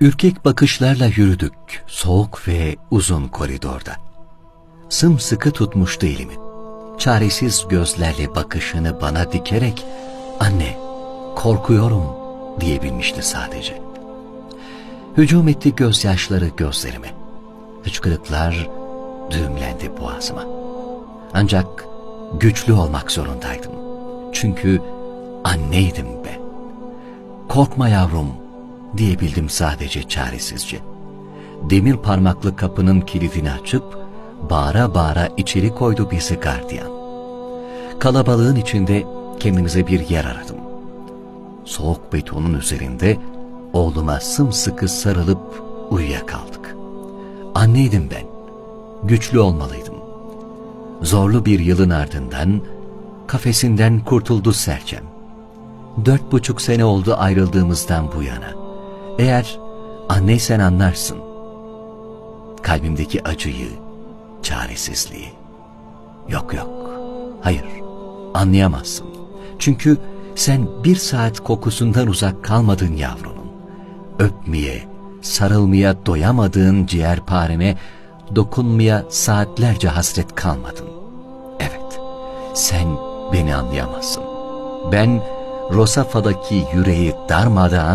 Ürkek bakışlarla yürüdük soğuk ve uzun koridorda. Sımsıkı tutmuştu elimi. Çaresiz gözlerle bakışını bana dikerek anne korkuyorum diyebilmişti sadece. Hücum etti gözyaşları gözlerime. Hıçkırıklar düğümlendi boğazıma. Ancak güçlü olmak zorundaydım. Çünkü anneydim ben. Korkma yavrum diyebildim sadece çaresizce. Demir parmaklı kapının kilidini açıp bağıra bağıra içeri koydu bizi gardiyan. Kalabalığın içinde kendimize bir yer aradım. Soğuk betonun üzerinde oğluma sımsıkı sarılıp uyuyakaldık. Anneydim ben. Güçlü olmalıydım. Zorlu bir yılın ardından kafesinden kurtuldu serçem. Dört buçuk sene oldu ayrıldığımızdan bu yana. Eğer anneysen anlarsın. Kalbimdeki acıyı, çaresizliği. Yok yok, hayır, anlayamazsın. Çünkü sen bir saat kokusundan uzak kalmadın yavrunun. Öpmeye, sarılmaya doyamadığın ciğerparene dokunmaya saatlerce hasret kalmadın. Evet, sen beni anlayamazsın. Ben Rosafa'daki yüreği darmadağın